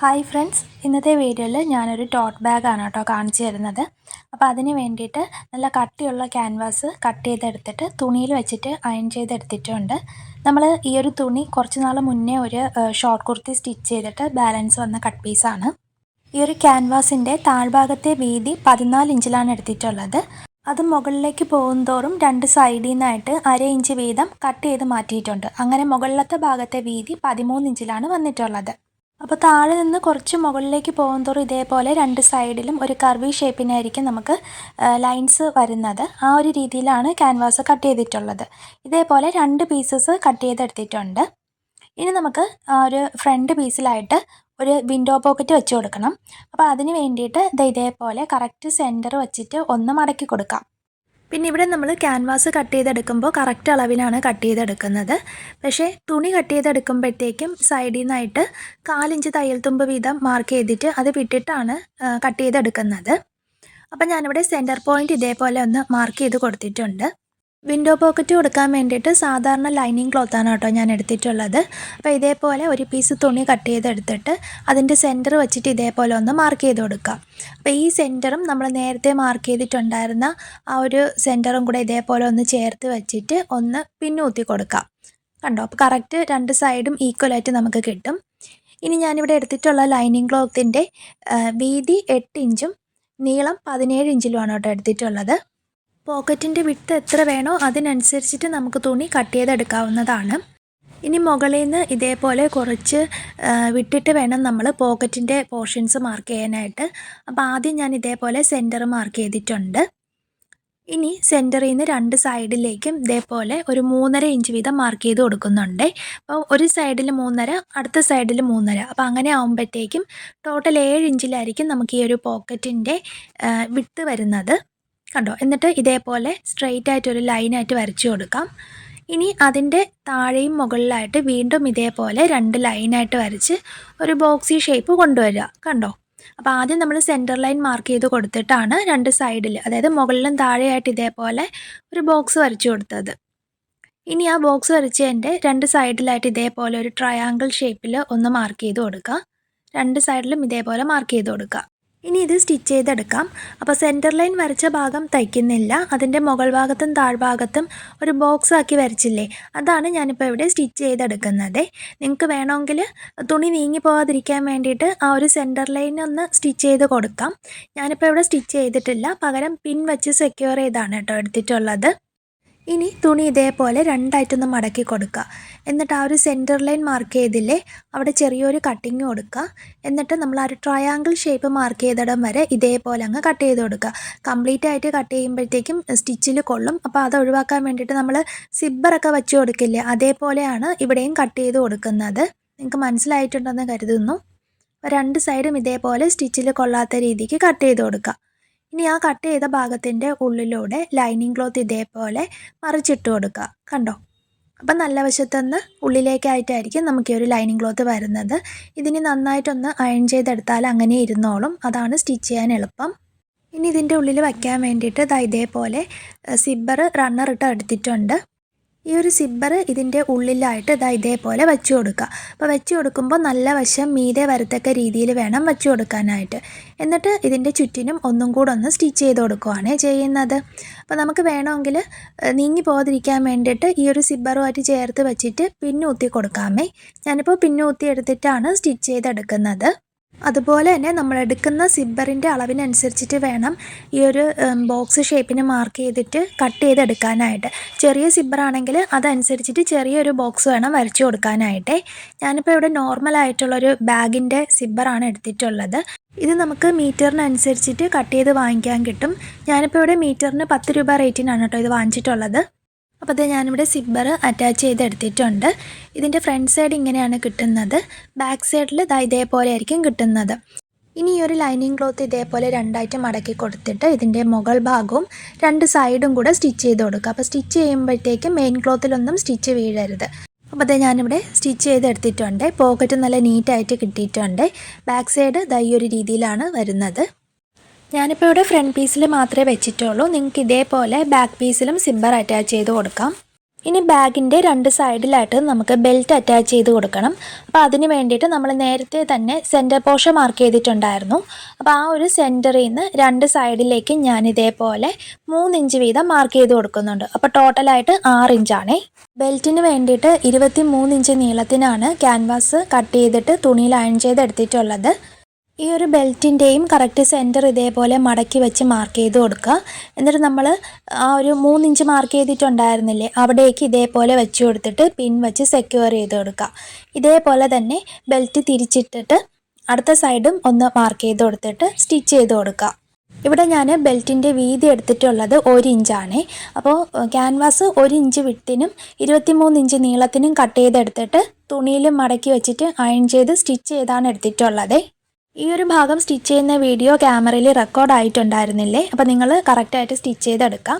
Hi friends ഇന്നത്തെ വീഡിയോയിൽ ഞാനൊരു ടോട്ട് ബാഗാണ് കേട്ടോ കാണിച്ചു തരുന്നത്. അപ്പോൾ അതിന് വേണ്ടിയിട്ട് നല്ല കട്ടിയുള്ള ക്യാൻവാസ് കട്ട് ചെയ്തെടുത്തിട്ട് തുണിയിൽ വെച്ചിട്ട് അയൺ ചെയ്തെടുത്തിട്ടുണ്ട്. നമ്മൾ ഈ ഒരു തുണി കുറച്ച് നാൾ മുന്നേ ഒരു ഷോർട്ട് കുർത്തി സ്റ്റിച്ച് ചെയ്തിട്ട് ബാലൻസ് വന്ന കട്ട് പീസാണ് ഈ ഒരു ക്യാൻവാസിന്റെ താഴ്ഭാഗത്തെ വീതി പതിനാല് ഇഞ്ചിലാണ് എടുത്തിട്ടുള്ളത്. അത് മുകളിലേക്ക് പോകുന്തോറും രണ്ട് സൈഡിൽ നിന്നായിട്ട് അര ഇഞ്ച് വീതം കട്ട് ചെയ്ത് മാറ്റിയിട്ടുണ്ട്. അങ്ങനെ മുകളിലത്തെ ഭാഗത്തെ വീതി പതിമൂന്ന് ഇഞ്ചിലാണ് വന്നിട്ടുള്ളത്. അപ്പോൾ താഴെ നിന്ന് കുറച്ച് മുകളിലേക്ക് പോകുന്തോറും ഇതേപോലെ രണ്ട് സൈഡിലും ഒരു കർവി ഷേപ്പിനായിരിക്കും നമുക്ക് ലൈൻസ് വരുന്നത്. ആ ഒരു രീതിയിലാണ് ക്യാൻവാസ് കട്ട് ചെയ്തിട്ടുള്ളത്. ഇതേപോലെ രണ്ട് പീസസ് കട്ട് ചെയ്തെടുത്തിട്ടുണ്ട്. ഇനി നമുക്ക് ഒരു ഫ്രണ്ട് പീസിലായിട്ട് ഒരു വിൻഡോ പോക്കറ്റ് വെച്ച് കൊടുക്കണം. അപ്പോൾ അതിന് വേണ്ടിയിട്ട് ഇതേപോലെ കറക്റ്റ് സെന്റർ വെച്ചിട്ട് ഒന്ന് മടക്കി കൊടുക്കാം. പിന്നെ ഇവിടെ നമ്മൾ ക്യാൻവാസ് കട്ട് ചെയ്തെടുക്കുമ്പോൾ കറക്റ്റ് അളവിനാണ് കട്ട് ചെയ്തെടുക്കുന്നത്. പക്ഷേ തുണി കട്ട് ചെയ്തെടുക്കുമ്പോഴത്തേക്കും സൈഡിൽ നിന്നായിട്ട് കാലിഞ്ച് തയ്യൽ തുമ്പ് വീതം മാർക്ക് ചെയ്തിട്ട് അത് വിട്ടിട്ടാണ് കട്ട് ചെയ്തെടുക്കുന്നത്. അപ്പം ഞാനിവിടെ സെന്റർ പോയിന്റ് ഇതേപോലെ ഒന്ന് മാർക്ക് ചെയ്ത് കൊടുത്തിട്ടുണ്ട്. വിൻഡോ പോക്കറ്റ് കൊടുക്കാൻ വേണ്ടിയിട്ട് സാധാരണ ലൈനിങ് ക്ലോത്താണ് കേട്ടോ ഞാൻ എടുത്തിട്ടുള്ളത്. അപ്പോൾ ഇതേപോലെ ഒരു പീസ് തുണി കട്ട് ചെയ്തെടുത്തിട്ട് അതിന്റെ സെന്റർ വെച്ചിട്ട് ഇതേപോലെ ഒന്ന് മാർക്ക് ചെയ്ത് കൊടുക്കുക. അപ്പോൾ ഈ സെന്ററും നമ്മൾ നേരത്തെ മാർക്ക് ചെയ്തിട്ടുണ്ടായിരുന്ന ആ ഒരു സെന്ററും കൂടെ ഇതേപോലെ ഒന്ന് ചേർത്ത് വെച്ചിട്ട് ഒന്ന് പിന്നൂത്തി കൊടുക്കാം കണ്ടോ? അപ്പോൾ കറക്റ്റ് രണ്ട് സൈഡും ഈക്വലായിട്ട് നമുക്ക് കിട്ടും. ഇനി ഞാനിവിടെ എടുത്തിട്ടുള്ള ലൈനിങ് ക്ലോത്തിന്റെ വീതി എട്ട് ഇഞ്ചും നീളം പതിനേഴ് ഇഞ്ചിലുമാണ് കേട്ടോ എടുത്തിട്ടുള്ളത്. പോക്കറ്റിന്റെ വിട്ട് എത്ര വേണോ അതിനനുസരിച്ചിട്ട് നമുക്ക് തുണി കട്ട് ചെയ്തെടുക്കാവുന്നതാണ്. ഇനി മുകളിൽ നിന്ന് ഇതേപോലെ കുറച്ച് വിട്ടിട്ട് വേണം നമ്മൾ പോക്കറ്റിന്റെ പോർഷൻസ് മാർക്ക് ചെയ്യാനായിട്ട്. അപ്പോൾ ആദ്യം ഞാൻ ഇതേപോലെ സെന്റർ മാർക്ക് ചെയ്തിട്ടുണ്ട്. ഇനി സെന്ററിൽ നിന്ന് രണ്ട് സൈഡിലേക്കും ഇതേപോലെ ഒരു മൂന്നര ഇഞ്ച് വീതം മാർക്ക് ചെയ്ത് കൊടുക്കുന്നുണ്ട്. അപ്പോൾ ഒരു സൈഡിൽ മൂന്നര അടുത്ത സൈഡിൽ മൂന്നര. അപ്പോൾ അങ്ങനെ ആകുമ്പോഴത്തേക്കും ടോട്ടൽ ഏഴ് ഇഞ്ചിലായിരിക്കും നമുക്ക് ഈ ഒരു പോക്കറ്റിന്റെ വിട്ട് വരുന്നത്. കണ്ടോ? എന്നിട്ട് ഇതേപോലെ സ്ട്രെയിറ്റ് ആയിട്ട് ഒരു ലൈനായിട്ട് വരച്ചു കൊടുക്കാം. ഇനി അതിന്റെ താഴെയും മുകളിലായിട്ട് വീണ്ടും ഇതേപോലെ രണ്ട് ലൈനായിട്ട് വരച്ച് ഒരു ബോക്സി ഷേപ്പ് കൊണ്ടുവരിക. കണ്ടോ? അപ്പോൾ ആദ്യം നമ്മൾ സെന്റർ ലൈൻ മാർക്ക് ചെയ്ത് കൊടുത്തിട്ടാണ് രണ്ട് സൈഡിൽ അതായത് മുകളിലും താഴെയായിട്ട് ഇതേപോലെ ഒരു ബോക്സ് വരച്ചു കൊടുത്തത്. ഇനി ആ ബോക്സ് വരച്ചതിന്റെ രണ്ട് സൈഡിലായിട്ട് ഇതേപോലെ ഒരു ട്രയാങ്കിൾ ഷേപ്പിൽ ഒന്ന് മാർക്ക് ചെയ്ത് കൊടുക്കുക. രണ്ട് സൈഡിലും ഇതേപോലെ മാർക്ക് ചെയ്ത് കൊടുക്കുക. ഇനി ഇത് സ്റ്റിച്ച് ചെയ്തെടുക്കാം. അപ്പോൾ സെന്റർ ലൈൻ വരച്ച ഭാഗം തയ്ക്കുന്നില്ല. അതിന്റെ മുകൾ ഭാഗത്തും താഴ്ഭാഗത്തും ഒരു ബോക്സ് ആക്കി വരച്ചില്ലേ? അതാണ് ഞാനിപ്പോൾ ഇവിടെ സ്റ്റിച്ച് ചെയ്തെടുക്കുന്നത്. നിങ്ങൾക്ക് വേണമെങ്കിൽ തുണി നീങ്ങി പോകാതിരിക്കാൻ വേണ്ടിയിട്ട് ആ ഒരു സെന്റർ ലൈൻ ഒന്ന് സ്റ്റിച്ച് ചെയ്ത് കൊടുക്കാം. ഞാനിപ്പോൾ ഇവിടെ സ്റ്റിച്ച് ചെയ്തിട്ടില്ല. പകരം പിൻ വെച്ച് സെക്യൂർ ചെയ്താണ് കേട്ടോ എടുത്തിട്ടുള്ളത്. ഇനി തുണി ഇതേപോലെ രണ്ടായിട്ടൊന്ന് മടക്കി കൊടുക്കുക. എന്നിട്ട് ആ ഒരു സെന്റർ ലൈൻ മാർക്ക് ചെയ്തില്ലേ അവിടെ ചെറിയൊരു കട്ടിങ് കൊടുക്കുക. എന്നിട്ട് നമ്മൾ ആ ഒരു ട്രയാങ്കിൾ ഷേപ്പ് മാർക്ക് ചെയ്തിടം വരെ ഇതേപോലെ അങ്ങ് കട്ട് ചെയ്ത് കൊടുക്കുക. കംപ്ലീറ്റ് ആയിട്ട് കട്ട് ചെയ്യുമ്പോഴത്തേക്കും സ്റ്റിച്ചിൽ കൊള്ളും. അപ്പോൾ അത് ഒഴിവാക്കാൻ വേണ്ടിയിട്ട് നമ്മൾ സിബ്ബറൊക്കെ വെച്ച് കൊടുക്കില്ലേ അതേപോലെയാണ് ഇവിടെയും കട്ട് ചെയ്ത് കൊടുക്കുന്നത്. നിങ്ങൾക്ക് മനസ്സിലായിട്ടുണ്ടെന്ന് കരുതുന്നു. രണ്ട് സൈഡും ഇതേപോലെ സ്റ്റിച്ചിൽ കൊള്ളാത്ത രീതിക്ക് കട്ട് ചെയ്ത് കൊടുക്കുക. ഇനി ആ കട്ട് ചെയ്ത ഭാഗത്തിന്റെ ഉള്ളിലൂടെ ലൈനിങ് ക്ലോത്ത് ഇതേപോലെ മറിച്ചിട്ട് കൊടുക്കുക. കണ്ടോ? അപ്പം നല്ല വശത്തുനിന്ന് ഉള്ളിലേക്കായിട്ടായിരിക്കും നമുക്ക് ഈ ഒരു ലൈനിങ് ക്ലോത്ത് വരുന്നത്. ഇതിന് നന്നായിട്ടൊന്ന് അയൺ ചെയ്തെടുത്താൽ അങ്ങനെ ഇരുന്നോളും. അതാണ് സ്റ്റിച്ച് ചെയ്യാൻ എളുപ്പം. ഇനി ഇതിന്റെ ഉള്ളിൽ വയ്ക്കാൻ വേണ്ടിയിട്ട് ഇതേപോലെ സിബ്ബർ റണ്ണർ ഇട്ട് എടുത്തിട്ടുണ്ട്. ഈ ഒരു സിബ്ബർ ഇതിന്റെ ഉള്ളിലായിട്ട് ഇതാ ഇതേപോലെ വെച്ച് കൊടുക്കുക. അപ്പോൾ വെച്ച് കൊടുക്കുമ്പോൾ നല്ല വശം മീതെ വരത്തക്ക രീതിയിൽ വേണം വെച്ച് കൊടുക്കാനായിട്ട്. എന്നിട്ട് ഇതിന്റെ ചുറ്റിനും ഒന്നും കൂടെ ഒന്ന് സ്റ്റിച്ച് ചെയ്ത് കൊടുക്കുകയാണ് ചെയ്യുന്നത്. അപ്പോൾ നമുക്ക് വേണമെങ്കിൽ നീങ്ങി പോകാതിരിക്കാൻ വേണ്ടിയിട്ട് ഈ ഒരു സിബ്ബറുമായിട്ട് ചേർത്ത് വെച്ചിട്ട് പിന്നൂത്തി കൊടുക്കാമേ. ഞാനിപ്പോൾ പിന്നൂത്തി എടുത്തിട്ടാണ് സ്റ്റിച്ച് ചെയ്തെടുക്കുന്നത്. അതുപോലെ തന്നെ നമ്മൾ എടുക്കുന്ന സിബ്ബറിന്റെ അളവിനനുസരിച്ചിട്ട് വേണം ഈ ഒരു ബോക്സ് ഷേപ്പിന് മാർക്ക് ചെയ്തിട്ട് കട്ട് ചെയ്തെടുക്കാനായിട്ട്. ചെറിയ സിബ്ബറാണെങ്കിൽ അതനുസരിച്ചിട്ട് ചെറിയൊരു ബോക്സ് വേണം വരച്ചു കൊടുക്കാനായിട്ട്. ഞാനിപ്പോൾ ഇവിടെ നോർമൽ ആയിട്ടുള്ളൊരു ബാഗിന്റെ സിബ്ബറാണ് എടുത്തിട്ടുള്ളത്. ഇത് നമുക്ക് മീറ്ററിനനുസരിച്ചിട്ട് കട്ട് ചെയ്ത് വാങ്ങിക്കാൻ കിട്ടും. ഞാനിപ്പോൾ ഇവിടെ മീറ്ററിന് പത്ത് രൂപ റേറ്റിനാണ് കേട്ടോ ഇത് വാങ്ങിച്ചിട്ടുള്ളത്. അപ്പോൾ അത് ഞാനിവിടെ സിബ്ബർ അറ്റാച്ച് ചെയ്ത് എടുത്തിട്ടുണ്ട് ഇതിന്റെ ഫ്രണ്ട് സൈഡ് ഇങ്ങനെയാണ് കിട്ടുന്നത്. ബാക്ക് സൈഡിൽ ഇതാ ഇതേപോലെ ആയിരിക്കും കിട്ടുന്നത്. ഇനി ഈ ഒരു ലൈനിങ് ക്ലോത്ത് ഇതേപോലെ രണ്ടായിട്ട് മടക്കി കൊടുത്തിട്ട് ഇതിന്റെ മുകൾ ഭാഗവും രണ്ട് സൈഡും കൂടെ സ്റ്റിച്ച് ചെയ്ത് കൊടുക്കുക. അപ്പോൾ സ്റ്റിച്ച് ചെയ്യുമ്പോഴത്തേക്കും മെയിൻ ക്ലോത്തിലൊന്നും സ്റ്റിച്ച് വീഴരുത്. അപ്പോൾ അത് ഞാനിവിടെ സ്റ്റിച്ച് ചെയ്ത് ചെയ്തെടുത്തിട്ടുണ്ട്. പോക്കറ്റ് നല്ല നീറ്റായിട്ട് കിട്ടിയിട്ടുണ്ട്. ബാക്ക് സൈഡ് ദൈ ഒരു രീതിയിലാണ് വരുന്നത്. ഞാനിപ്പോൾ ഇവിടെ ഫ്രണ്ട് പീസിൽ മാത്രമേ വെച്ചിട്ടുള്ളൂ. നിങ്ങൾക്ക് ഇതേപോലെ ബാക്ക് പീസിലും സിബ്ബർ അറ്റാച്ച് ചെയ്ത് കൊടുക്കാം. ഇനി ബാഗിന്റെ രണ്ട് സൈഡിലായിട്ട് നമുക്ക് ബെൽറ്റ് അറ്റാച്ച് ചെയ്ത് കൊടുക്കണം. അപ്പോൾ അതിന് വേണ്ടിയിട്ട് നമ്മൾ നേരത്തെ തന്നെ സെന്റർ പോർഷൻ മാർക്ക് ചെയ്തിട്ടുണ്ടായിരുന്നു. അപ്പോൾ ആ ഒരു സെന്ററിൽ നിന്ന് രണ്ട് സൈഡിലേക്ക് ഞാൻ ഇതേപോലെ മൂന്നിഞ്ച് വീതം മാർക്ക് ചെയ്ത് കൊടുക്കുന്നുണ്ട്. അപ്പോൾ ടോട്ടലായിട്ട് ആറ് ഇഞ്ചാണേ ബെൽറ്റിന് വേണ്ടിയിട്ട് ഇരുപത്തി മൂന്ന് ഇഞ്ച് നീളത്തിനാണ് ക്യാൻവാസ് കട്ട് ചെയ്തിട്ട് തുണിയിൽ അയൺ ചെയ്തെടുത്തിട്ടുള്ളത്. ഈ ഒരു ബെൽറ്റിന്റെയും കറക്റ്റ് സെന്റർ ഇതേപോലെ മടക്കി വെച്ച് മാർക്ക് ചെയ്ത് കൊടുക്കുക. എന്നിട്ട് നമ്മൾ ആ ഒരു മൂന്നിഞ്ച് മാർക്ക് ചെയ്തിട്ടുണ്ടായിരുന്നില്ലേ അവിടേക്ക് ഇതേപോലെ വെച്ച് കൊടുത്തിട്ട് പിൻ വെച്ച് സെക്യൂർ ചെയ്ത് കൊടുക്കുക. ഇതേപോലെ തന്നെ ബെൽറ്റ് തിരിച്ചിട്ടിട്ട് അടുത്ത സൈഡും ഒന്ന് മാർക്ക് ചെയ്ത് കൊടുത്തിട്ട് സ്റ്റിച്ച് ചെയ്ത് കൊടുക്കുക. ഇവിടെ ഞാൻ ബെൽറ്റിന്റെ വീതി എടുത്തിട്ടുള്ളത് ഒരു ഇഞ്ചാണ് അപ്പോൾ ക്യാൻവാസ് ഒരു ഇഞ്ച് വിട്ടിനും ഇരുപത്തിമൂന്ന് ഇഞ്ച് നീളത്തിനും കട്ട് ചെയ്തെടുത്തിട്ട് തുണിയിൽ മടക്കി വെച്ചിട്ട് അയൺ ചെയ്ത് സ്റ്റിച്ച് ചെയ്താണ് എടുത്തിട്ടുള്ളത്. ഈ ഒരു ഭാഗം സ്റ്റിച്ച് ചെയ്യുന്ന വീഡിയോ ക്യാമറയിൽ റെക്കോർഡ് ആയിട്ടുണ്ടായിരുന്നില്ലേ? അപ്പോൾ നിങ്ങൾ കറക്റ്റായിട്ട് സ്റ്റിച്ച് ചെയ്തെടുക്കാം.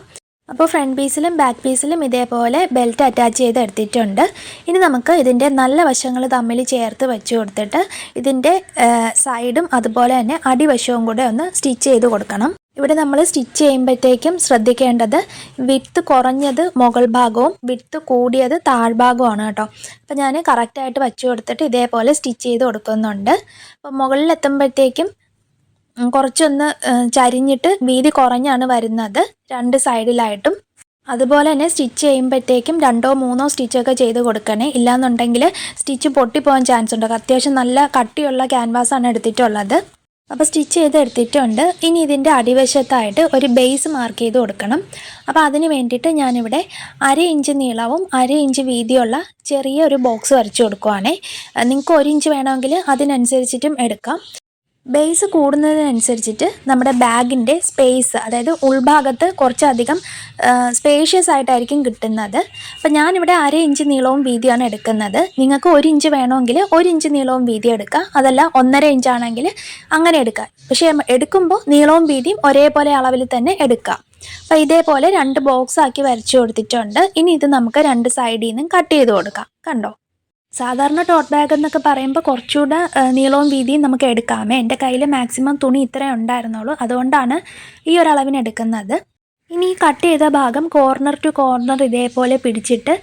അപ്പോൾ ഫ്രണ്ട് പീസിലും ബാക്ക് പീസിലും ഇതേപോലെ ബെൽറ്റ് അറ്റാച്ച് ചെയ്ത് എടുത്തിട്ടുണ്ട് ഇനി നമുക്ക് ഇതിന്റെ നല്ല വശങ്ങൾ തമ്മിൽ ചേർത്ത് വെച്ച് കൊടുത്തിട്ട് ഇതിന്റെ സൈഡും അതുപോലെ തന്നെ അടിവശവും കൂടെ ഒന്ന് സ്റ്റിച്ച് ചെയ്ത് കൊടുക്കണം. ഇവിടെ നമ്മൾ സ്റ്റിച്ച് ചെയ്യുമ്പോഴത്തേക്കും ശ്രദ്ധിക്കേണ്ടത് വിത്ത് കുറഞ്ഞത് മുകൾ ഭാഗവും വിത്ത് കൂടിയത് താഴ്ഭാഗവുമാണ് കേട്ടോ. അപ്പോൾ ഞാൻ കറക്റ്റായിട്ട് വച്ചു കൊടുത്തിട്ട് ഇതേപോലെ സ്റ്റിച്ച് ചെയ്ത് കൊടുക്കുന്നുണ്ട്. അപ്പോൾ മുകളിലെത്തുമ്പോഴത്തേക്കും കുറച്ചൊന്ന് ചരിഞ്ഞിട്ട് വീതി കുറഞ്ഞാണ് വരുന്നത് രണ്ട് സൈഡിലായിട്ടും. അതുപോലെ തന്നെ സ്റ്റിച്ച് ചെയ്യുമ്പോഴത്തേക്കും രണ്ടോ മൂന്നോ സ്റ്റിച്ചൊക്കെ ചെയ്ത് കൊടുക്കണേ. ഇല്ലാന്നുണ്ടെങ്കിൽ സ്റ്റിച്ച് പൊട്ടിപ്പോകാൻ ചാൻസ് ഉണ്ട്. അത്യാവശ്യം നല്ല കട്ടിയുള്ള ക്യാൻവാസാണ് എടുത്തിട്ടുള്ളത്. അപ്പോൾ സ്റ്റിച്ച് ചെയ്ത് എടുത്തിട്ടുണ്ട്. ഇനി ഇതിന്റെ അടിവശത്തായിട്ട് ഒരു ബേസ് മാർക്ക് ചെയ്ത് കൊടുക്കണം. അപ്പോൾ അതിന് വേണ്ടിയിട്ട് ഞാനിവിടെ അര ഇഞ്ച് നീളവും അര ഇഞ്ച് വീതിയുള്ള ചെറിയ ഒരു ബോക്സ് വരച്ച് കൊടുക്കുവാണേ. നിങ്ങൾക്ക് ഒരു ഇഞ്ച് വേണമെങ്കിൽ അതിനനുസരിച്ചിട്ടും എടുക്കാം. ബേസ് കൂടുന്നതിനനുസരിച്ചിട്ട് നമ്മുടെ ബാഗിന്റെ സ്പേസ് അതായത് ഉൾഭാഗത്ത് കുറച്ചധികം സ്പേഷ്യസ് ആയിട്ടായിരിക്കും കിട്ടുന്നത്. അപ്പം ഞാനിവിടെ അര ഇഞ്ച് നീളവും വീതിയാണ് എടുക്കുന്നത്. നിങ്ങൾക്ക് ഒരു ഇഞ്ച് വേണമെങ്കിൽ ഒരു ഇഞ്ച് നീളവും വീതി എടുക്കുക അതല്ല ഒന്നര ഇഞ്ചാണെങ്കിൽ അങ്ങനെ എടുക്കുക പക്ഷേ എടുക്കുമ്പോൾ നീളവും വീതിയും ഒരേപോലെ അളവിൽ തന്നെ എടുക്കുക അപ്പോൾ ഇതേപോലെ രണ്ട് ബോക്സ് ആക്കി വരച്ചു കൊടുത്തിട്ടുണ്ട്. ഇനി ഇത് നമുക്ക് രണ്ട് സൈഡിൽ നിന്നും കട്ട് ചെയ്ത് കൊടുക്കാം. കണ്ടോ? സാധാരണ ടോട്ട് ബാഗ് എന്നൊക്കെ പറയുമ്പോൾ കുറച്ചുകൂടെ നീളവും വീതിയും നമുക്ക് എടുക്കാമേ. എന്റെ കയ്യിൽ മാക്സിമം തുണി ഇത്രേ ഉണ്ടായിരുന്നുള്ളൂ. അതുകൊണ്ടാണ് ഈ ഒരു അളവിന് എടുക്കുന്നത്. ഇനി ഈ കട്ട് ചെയ്ത ഭാഗം കോർണർ ടു കോർണർ ഇതേപോലെ പിടിച്ചിട്ട്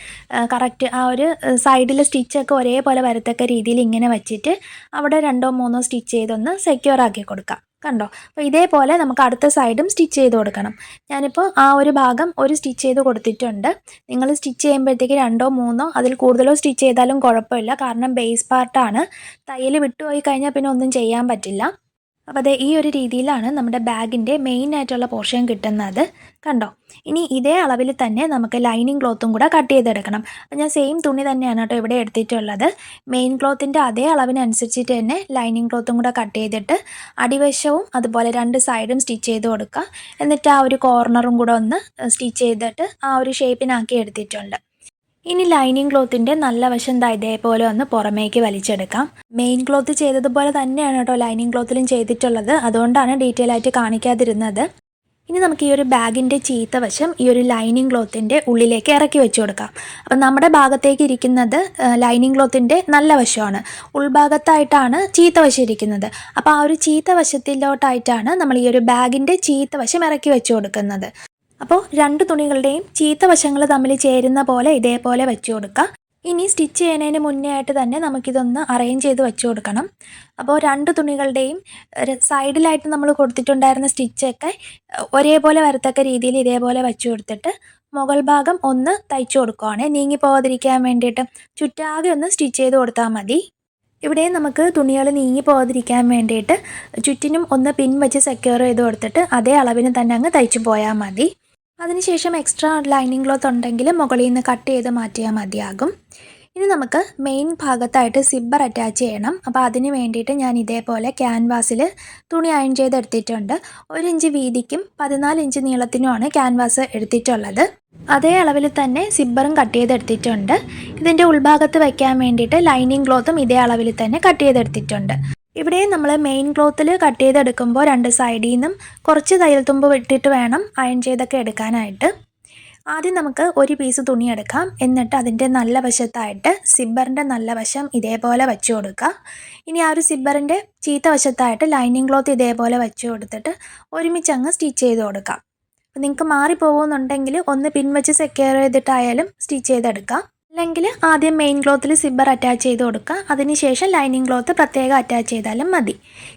കറക്റ്റ് ആ ഒരു സൈഡിലെ സ്റ്റിച്ചൊക്കെ ഒരേപോലെ വരത്തക്ക രീതിയിൽ ഇങ്ങനെ വെച്ചിട്ട് അവിടെ രണ്ടോ മൂന്നോ സ്റ്റിച്ച് ചെയ്തൊന്ന് സെക്യൂർ ആക്കി കൊടുക്കാം. കണ്ടോ? അപ്പോൾ ഇതേപോലെ നമുക്ക് അടുത്ത സൈഡും സ്റ്റിച്ച് ചെയ്ത് കൊടുക്കണം. ഞാനിപ്പോൾ ആ ഒരു ഭാഗം ഒരു സ്റ്റിച്ച് ചെയ്ത് കൊടുത്തിട്ടുണ്ട്. നിങ്ങൾ സ്റ്റിച്ച് ചെയ്യുമ്പോഴത്തേക്ക് രണ്ടോ മൂന്നോ അതിൽ കൂടുതലോ സ്റ്റിച്ച് ചെയ്താലും കുഴപ്പമില്ല. കാരണം ബേസ് പാർട്ടാണ് തയ്യൽ വിട്ടുപോയി കഴിഞ്ഞാൽ പിന്നെ ഒന്നും ചെയ്യാൻ പറ്റില്ല. അപ്പോൾ അതെ ഈ ഒരു രീതിയിലാണ് നമ്മുടെ ബാഗിന്റെ മെയിൻ ആയിട്ടുള്ള പോർഷൻ കിട്ടുന്നത്. കണ്ടോ? ഇനി ഇതേ അളവിൽ തന്നെ നമുക്ക് ലൈനിങ് ക്ലോത്തും കൂടെ കട്ട് ചെയ്തെടുക്കണം. അപ്പോൾ ഞാൻ സെയിം തുണി തന്നെയാണ് കേട്ടോ ഇവിടെ എടുത്തിട്ടുള്ളത്. മെയിൻ ക്ലോത്തിന്റെ അതേ അളവിനനുസരിച്ചിട്ട് തന്നെ ലൈനിങ് ക്ലോത്തും കൂടെ കട്ട് ചെയ്തിട്ട് അടിവശവും അതുപോലെ രണ്ട് സൈഡും സ്റ്റിച്ച് ചെയ്ത് കൊടുക്കുക. എന്നിട്ട് ആ ഒരു കോർണറും കൂടെ ഒന്ന് സ്റ്റിച്ച് ചെയ്തിട്ട് ആ ഒരു ഷേപ്പിനാക്കി എടുത്തിട്ടുണ്ട്. ഇനി ലൈനിങ് ക്ലോത്തിന്റെ നല്ല വശം ദാ ഇതേപോലെ ഒന്ന് പുറമേക്ക് വലിച്ചെടുക്കാം. മെയിൻ ക്ലോത്ത് ചെയ്തതുപോലെ തന്നെയാണ് കേട്ടോ ലൈനിങ് ക്ലോത്തിലും ചെയ്തിട്ടുള്ളത്. അതുകൊണ്ടാണ് ഡീറ്റെയിൽ ആയിട്ട് കാണിക്കാതിരുന്നത്. ഇനി നമുക്ക് ഈ ഒരു ബാഗിന്റെ ചീത്ത വശം ഈ ഒരു ലൈനിങ് ക്ലോത്തിന്റെ ഉള്ളിലേക്ക് ഇറക്കി വെച്ച് കൊടുക്കാം. അപ്പം നമ്മുടെ ഭാഗത്തേക്ക് ഇരിക്കുന്നത് ലൈനിങ് ക്ലോത്തിന്റെ നല്ല വശമാണ്. ഉൾഭാഗത്തായിട്ടാണ് ചീത്ത വശം ഇരിക്കുന്നത്. അപ്പോൾ ആ ഒരു ചീത്ത വശത്തിലോട്ടായിട്ടാണ് നമ്മൾ ഈ ഒരു ബാഗിന്റെ ചീത്ത വശം ഇറക്കി വെച്ച് കൊടുക്കുന്നത്. അപ്പോൾ രണ്ട് തുണികളുടെയും ചീത്ത വശങ്ങൾ തമ്മിൽ ചേരുന്ന പോലെ ഇതേപോലെ വെച്ചു കൊടുക്കുക ഇനി സ്റ്റിച്ച് ചെയ്യുന്നതിന് മുന്നേ ആയിട്ട് തന്നെ നമുക്കിതൊന്ന് അറേഞ്ച് ചെയ്ത് വെച്ച് കൊടുക്കണം. അപ്പോൾ രണ്ട് തുണികളുടെയും സൈഡിലായിട്ട് നമ്മൾ കൊടുത്തിട്ടുണ്ടായിരുന്ന സ്റ്റിച്ചൊക്കെ ഒരേപോലെ വരത്തക്ക രീതിയിൽ ഇതേപോലെ വെച്ച് കൊടുത്തിട്ട് മുകൾ ഭാഗം ഒന്ന് തയ്ച്ചു കൊടുക്കുവാണ്. നീങ്ങി പോകാതിരിക്കാൻ വേണ്ടിയിട്ട് ചുറ്റാകെ ഒന്ന് സ്റ്റിച്ച് ചെയ്ത് കൊടുത്താൽ മതി. ഇവിടെ നമുക്ക് തുണികൾ നീങ്ങി പോകാതിരിക്കാൻ വേണ്ടിയിട്ട് ചുറ്റിനും ഒന്ന് പിൻ വെച്ച് സെക്യൂർ ചെയ്ത് കൊടുത്തിട്ട് അതേ അളവിന് തന്നെ അങ്ങ് തയ്ച്ചു പോയാൽ മതി. അതിനുശേഷം എക്സ്ട്രാ ലൈനിങ് ക്ലോത്ത് ഉണ്ടെങ്കിൽ മുകളിൽ നിന്ന് കട്ട് ചെയ്ത് മാറ്റിയാൽ മതിയാകും. ഇനി നമുക്ക് മെയിൻ ഭാഗത്തായിട്ട് സിബ്ബർ അറ്റാച്ച് ചെയ്യണം. അപ്പോൾ അതിന് വേണ്ടിയിട്ട് ഞാൻ ഇതേപോലെ ക്യാൻവാസിൽ തുണി അയൺ ചെയ്തെടുത്തിട്ടുണ്ട്. ഒരു ഇഞ്ച് വീതിക്കും പതിനാല് ഇഞ്ച് നീളത്തിനുമാണ് ക്യാൻവാസ് എടുത്തിട്ടുള്ളത്. അതേ അളവിൽ തന്നെ സിബ്ബറും കട്ട് ചെയ്തെടുത്തിട്ടുണ്ട്. ഇതിന്റെ ഉൾഭാഗത്ത് വയ്ക്കാൻ വേണ്ടിയിട്ട് ലൈനിങ് ക്ലോത്തും ഇതേ അളവിൽ തന്നെ കട്ട് ചെയ്തെടുത്തിട്ടുണ്ട്. ഇവിടെ നമ്മൾ മെയിൻ ക്ലോത്തിൽ കട്ട് ചെയ്തെടുക്കുമ്പോൾ രണ്ട് സൈഡിൽ നിന്നും കുറച്ച് തയ്യൽ തുമ്പ് വിട്ടിട്ട് വേണം അയൺ ചെയ്തൊക്കെ എടുക്കാനായിട്ട്. ആദ്യം നമുക്ക് ഒരു പീസ് തുണി എടുക്കാം. എന്നിട്ട് അതിന്റെ നല്ല വശത്തായിട്ട് സിബ്ബറിന്റെ നല്ല വശം ഇതേപോലെ വെച്ചു കൊടുക്കുക ഇനി ആ ഒരു സിബ്ബറിന്റെ ചീത്ത വശത്തായിട്ട് ലൈനിങ് ക്ലോത്ത് ഇതേപോലെ വെച്ചു കൊടുത്തിട്ട് ഒരുമിച്ച് അങ്ങ് സ്റ്റിച്ച് ചെയ്ത് കൊടുക്കാം. നിങ്ങൾക്ക് മാറിപ്പോകുന്നുണ്ടെങ്കിൽ ഒന്ന് പിൻവച്ച് സെക്യൂർ ചെയ്തിട്ടായാലും സ്റ്റിച്ച് ചെയ്തെടുക്കാം. അല്ലെങ്കിൽ ആദ്യം മെയിൻ ക്ലോത്തിൽ സിബ്ബർ അറ്റാച്ച് ചെയ്ത് കൊടുക്കുക. അതിനുശേഷം ലൈനിങ് ക്ലോത്ത് പ്രത്യേകം അറ്റാച്ച് ചെയ്താലും മതി.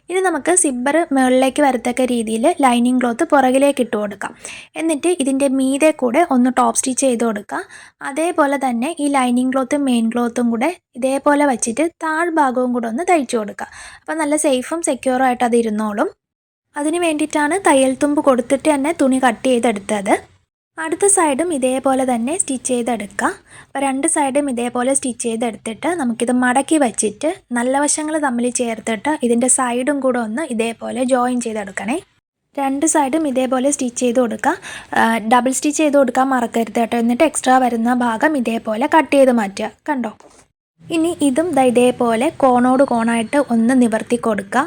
ഇനി നമുക്ക് സിബ്ബർ മുകളിലേക്ക് വരത്തക്ക രീതിയിൽ ലൈനിങ് ക്ലോത്ത് പുറകിലേക്ക് ഇട്ട് കൊടുക്കാം. എന്നിട്ട് ഇതിന്റെ മീതെ കൂടെ ഒന്ന് ടോപ്പ് സ്റ്റിച്ച് ചെയ്ത് കൊടുക്കുക. അതേപോലെ തന്നെ ഈ ലൈനിങ് ക്ലോത്തും മെയിൻ ക്ലോത്തും കൂടെ ഇതേപോലെ വെച്ചിട്ട് താഴ്ഭാഗവും കൂടെ ഒന്ന് തയ്ച്ചു കൊടുക്കുക. അപ്പോൾ നല്ല സേഫും സെക്യൂറും ആയിട്ട് അത് ഇരുന്നോളും. അതിന് വേണ്ടിയിട്ടാണ് തയ്യൽ തുമ്പ് കൊടുത്തിട്ട് തന്നെ തുണി കട്ട് ചെയ്തെടുത്തത്. അടുത്ത സൈഡും ഇതേപോലെ തന്നെ സ്റ്റിച്ച് ചെയ്തെടുക്കുക അപ്പോൾ രണ്ട് സൈഡും ഇതേപോലെ സ്റ്റിച്ച് ചെയ്തെടുത്തിട്ട് നമുക്കിത് മടക്കി വച്ചിട്ട് നല്ല വശങ്ങൾ തമ്മിൽ ചേർത്തിട്ട് ഇതിന്റെ സൈഡും കൂടെ ഒന്ന് ഇതേപോലെ ജോയിൻ ചെയ്തെടുക്കണേ. രണ്ട് സൈഡും ഇതേപോലെ സ്റ്റിച്ച് ചെയ്ത് കൊടുക്കുക ഡബിൾ സ്റ്റിച്ച് ചെയ്ത് കൊടുക്കാൻ മറക്കരുത് കേട്ടോ. എന്നിട്ട് എക്സ്ട്രാ വരുന്ന ഭാഗം ഇതേപോലെ കട്ട് ചെയ്ത് മാറ്റുക. കണ്ടോ? ഇനി ഇതും ഇതേപോലെ കോണോട് കോണായിട്ട് ഒന്ന് നിവർത്തി കൊടുക്കുക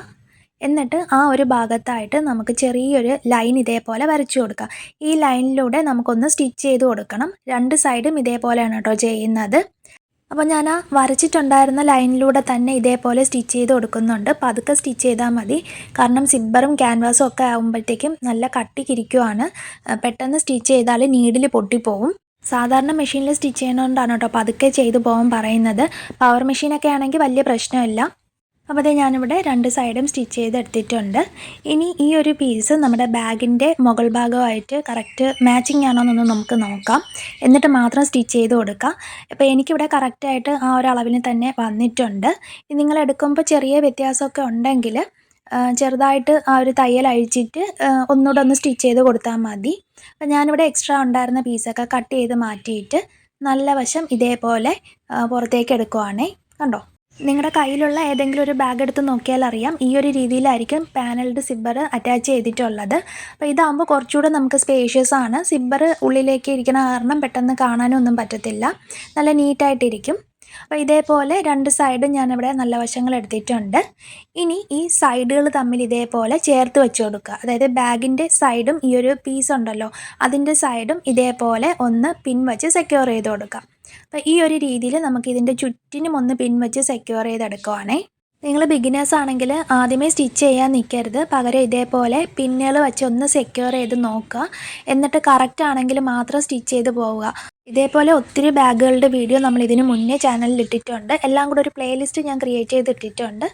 എന്നിട്ട് ആ ഒരു ഭാഗത്തായിട്ട് നമുക്ക് ചെറിയൊരു ലൈൻ ഇതേപോലെ വരച്ചു കൊടുക്കാം. ഈ ലൈനിലൂടെ നമുക്കൊന്ന് സ്റ്റിച്ച് ചെയ്ത് കൊടുക്കണം. രണ്ട് സൈഡും ഇതേപോലെയാണ് കേട്ടോ ചെയ്യുന്നത്. അപ്പോൾ ഞാൻ ആ വരച്ചിട്ടുണ്ടായിരുന്ന ലൈനിലൂടെ തന്നെ ഇതേപോലെ സ്റ്റിച്ച് ചെയ്ത് കൊടുക്കുന്നുണ്ട്. പതുക്കെ സ്റ്റിച്ച് ചെയ്താൽ മതി. കാരണം സിബ്ബറും ക്യാൻവാസും ഒക്കെ ആകുമ്പോഴത്തേക്കും നല്ല കട്ടിക്കിരിക്കുവാണ് പെട്ടെന്ന് സ്റ്റിച്ച് ചെയ്താൽ നീഡിൽ പൊട്ടിപ്പോവും. സാധാരണ മെഷീനിൽ സ്റ്റിച്ച് ചെയ്യണോണ്ടാണ് കേട്ടോ പതുക്കെ ചെയ്തു പോകാൻ പറയുന്നത്. പവർ മെഷീനൊക്കെ ആണെങ്കിൽ വലിയ പ്രശ്നമില്ല. അപ്പോൾ അതേ ഞാനിവിടെ രണ്ട് സൈഡും സ്റ്റിച്ച് ചെയ്തെടുത്തിട്ടുണ്ട് ഇനി ഈ ഒരു പീസ് നമ്മുടെ ബാഗിന്റെ മുകൾ ഭാഗമായിട്ട് കറക്റ്റ് മാച്ചിങ് ആണോ എന്നൊന്ന് നമുക്ക് നോക്കാം. എന്നിട്ട് മാത്രം സ്റ്റിച്ച് ചെയ്ത് കൊടുക്കാം. അപ്പോൾ എനിക്കിവിടെ കറക്റ്റായിട്ട് ആ ഒരു അളവിന് തന്നെ വന്നിട്ടുണ്ട്. നിങ്ങൾ എടുക്കുമ്പോൾ ചെറിയ വ്യത്യാസമൊക്കെ ഉണ്ടെങ്കിൽ ചെറുതായിട്ട് ആ ഒരു തയ്യൽ അഴിച്ചിട്ട് ഒന്നുകൂടെ ഒന്ന് സ്റ്റിച്ച് ചെയ്ത് കൊടുത്താൽ മതി. അപ്പോൾ ഞാനിവിടെ എക്സ്ട്രാ ഉണ്ടായിരുന്ന പീസൊക്കെ കട്ട് ചെയ്ത് മാറ്റിയിട്ട് നല്ല വശം ഇതേപോലെ പുറത്തേക്ക് എടുക്കുവാണേ. കണ്ടോ? നിങ്ങളുടെ കയ്യിലുള്ള ഏതെങ്കിലും ഒരു ബാഗ് എടുത്ത് നോക്കിയാൽ അറിയാം. ഈ ഒരു രീതിയിലായിരിക്കും പാനൽഡ് സിബ്ബർ അറ്റാച്ച് ചെയ്തിട്ടുള്ളത്. അപ്പോൾ ഇതാകുമ്പോൾ കുറച്ചുകൂടെ നമുക്ക് സ്പേഷ്യസ് ആണ്. സിബ്ബർ ഉള്ളിലേക്ക് ഇരിക്കുന്ന കാരണം പെട്ടെന്ന് കാണാനൊന്നും പറ്റത്തില്ല. നല്ല നീറ്റായിട്ടിരിക്കും. അപ്പോൾ ഇതേപോലെ രണ്ട് സൈഡും ഞാനിവിടെ നല്ല വശങ്ങൾ എടുത്തിട്ടുണ്ട്. ഇനി ഈ സൈഡുകൾ തമ്മിൽ ഇതേപോലെ ചേർത്ത് വെച്ച് കൊടുക്കുക. അതായത് ബാഗിന്റെ സൈഡും ഈ ഒരു പീസ് ഉണ്ടല്ലോ അതിന്റെ സൈഡും ഇതേപോലെ ഒന്ന് പിൻ വെച്ച് സെക്യൂർ ചെയ്ത് കൊടുക്കാം അപ്പോൾ ഈ ഒരു രീതിയിൽ നമുക്ക് ഇതിന്റെ ചുറ്റിനും ഒന്ന് പിൻവച്ച് സെക്യൂർ ചെയ്തെടുക്കുവാണേ നിങ്ങൾ ബിഗിനേഴ്സ് ആണെങ്കിൽ ആദ്യമേ സ്റ്റിച്ച് ചെയ്യാൻ നിൽക്കരുത് പകരം ഇതേപോലെ പിന്നുകൾ വെച്ച് ഒന്ന് സെക്യൂർ ചെയ്ത് നോക്കുക. എന്നിട്ട് കറക്റ്റ് ആണെങ്കിൽ മാത്രം സ്റ്റിച്ച് ചെയ്ത് പോവുക. ഇതേപോലെ ഒത്തിരി ബാഗുകളുടെ വീഡിയോ നമ്മൾ ഇതിന് മുന്നേ ചാനലിൽ ഇട്ടിട്ടുണ്ട്. എല്ലാം കൂടെ ഒരു പ്ലേലിസ്റ്റ് ഞാൻ ക്രിയേറ്റ് ചെയ്ത് ഇട്ടിട്ടുണ്ട്.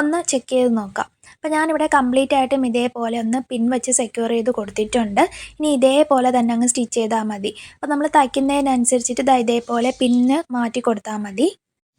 ഒന്ന് ചെക്ക് ചെയ്ത് നോക്കാം. അപ്പോൾ ഞാനിവിടെ കംപ്ലീറ്റ് ആയിട്ടും ഇതേപോലെ ഒന്ന് പിൻ വെച്ച് സെക്യൂർ ചെയ്ത് കൊടുത്തിട്ടുണ്ട്. ഇനി ഇതേപോലെ തന്നെ അങ്ങ് സ്റ്റിച്ച് ചെയ്താൽ മതി. അപ്പോൾ നമ്മൾ തയ്ക്കുന്നതിനനുസരിച്ചിട്ട് ഇതാ ഇതേപോലെ പിന്ന് മാറ്റി കൊടുത്താൽ മതി.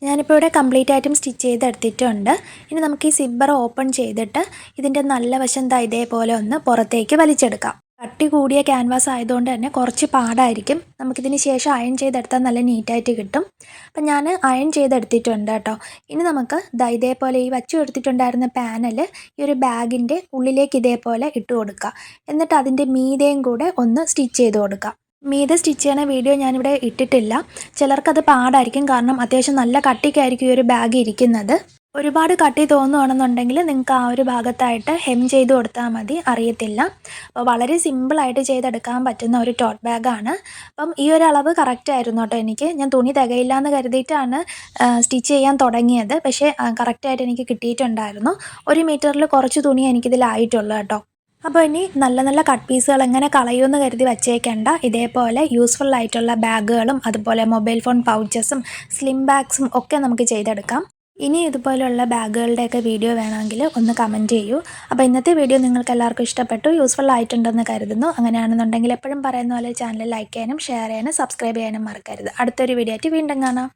ഞാനിപ്പോൾ ഇവിടെ കംപ്ലീറ്റ് ആയിട്ടും സ്റ്റിച്ച് ചെയ്തെടുത്തിട്ടുണ്ട് ഇനി നമുക്ക് ഈ സിബ്ബർ ഓപ്പൺ ചെയ്തിട്ട് ഇതിന്റെ നല്ല വശം ഇതേപോലെ ഒന്ന് പുറത്തേക്ക് വലിച്ചെടുക്കാം. കട്ടി കൂടിയ ക്യാൻവാസ് ആയതുകൊണ്ട് തന്നെ കുറച്ച് പാടായിരിക്കും. നമുക്കിതിന് ശേഷം അയൺ ചെയ്തെടുത്താൽ നല്ല നീറ്റായിട്ട് കിട്ടും. അപ്പം ഞാൻ അയൺ ചെയ്തെടുത്തിട്ടുണ്ട് കേട്ടോ. ഇനി നമുക്ക് ദാ ഇതേപോലെ ഈ വച്ചു എടുത്തിട്ടുണ്ടായിരുന്ന പാനൽ ഈ ഒരു ബാഗിന്റെ ഉള്ളിലേക്ക് ഇതേപോലെ ഇട്ട് കൊടുക്കുക എന്നിട്ട് അതിന്റെ മീതയും കൂടെ ഒന്ന് സ്റ്റിച്ച് ചെയ്ത് കൊടുക്കുക മീതെ സ്റ്റിച്ച് ചെയ്യണ വീഡിയോ ഞാനിവിടെ ഇട്ടിട്ടില്ല. ചിലർക്കത് പാടായിരിക്കും. കാരണം അത്യാവശ്യം നല്ല കട്ടിക്കായിരിക്കും ഈ ഒരു ബാഗ് ഇരിക്കുന്നത്. ഒരുപാട് കട്ടി തോന്നുകയാണെന്നുണ്ടെങ്കിൽ നിങ്ങൾക്ക് ആ ഒരു ഭാഗത്തായിട്ട് ഹെം ചെയ്ത് കൊടുത്താൽ മതി. അറിയത്തില്ല. അപ്പോൾ വളരെ സിമ്പിളായിട്ട് ചെയ്തെടുക്കാൻ പറ്റുന്ന ഒരു ടോട്ട് ബാഗാണ് അപ്പം ഈ ഒരു അളവ് കറക്റ്റ് ആയിരുന്നു കേട്ടോ എനിക്ക്. ഞാൻ തുണി തികയില്ല എന്ന് കരുതിയിട്ടാണ് സ്റ്റിച്ച് ചെയ്യാൻ തുടങ്ങിയത്. പക്ഷേ കറക്റ്റായിട്ട് എനിക്ക് കിട്ടിയിട്ടുണ്ടായിരുന്നു. ഒരു മീറ്ററിൽ കുറച്ച് തുണി എനിക്കിതിലായിട്ടുള്ളൂ കേട്ടോ. അപ്പോൾ ഇനി നല്ല നല്ല കട്ട് പീസുകൾ എങ്ങനെ കളയുമെന്ന് കരുതി വച്ചേക്കേണ്ട. ഇതേപോലെ യൂസ്ഫുൾ ആയിട്ടുള്ള ബാഗുകളും അതുപോലെ മൊബൈൽ ഫോൺ പൗച്ചസും സ്ലിം ബാഗ്സും ഒക്കെ നമുക്ക് ചെയ്തെടുക്കാം. ഇനി ഇതുപോലുള്ള ബാഗുകളുടെയൊക്കെ വീഡിയോ വേണമെങ്കിൽ ഒന്ന് കമന്റ് ചെയ്യൂ. അപ്പോൾ ഇന്നത്തെ വീഡിയോ നിങ്ങൾക്ക് എല്ലാവർക്കും ഇഷ്ടപ്പെട്ടു യൂസ്ഫുൾ ആയിട്ടുണ്ടെന്ന് കരുതുന്നു. അങ്ങനെയാണെന്നുണ്ടെങ്കിൽ എപ്പോഴും പറയുന്ന പോലെ ചാനൽ ലൈക്ക് ചെയ്യാനും ഷെയർ ചെയ്യാനും സബ്സ്ക്രൈബ് ചെയ്യാനും മറക്കരുത്. അടുത്തൊരു വീഡിയോ ആയിട്ട് വീണ്ടും കാണാം.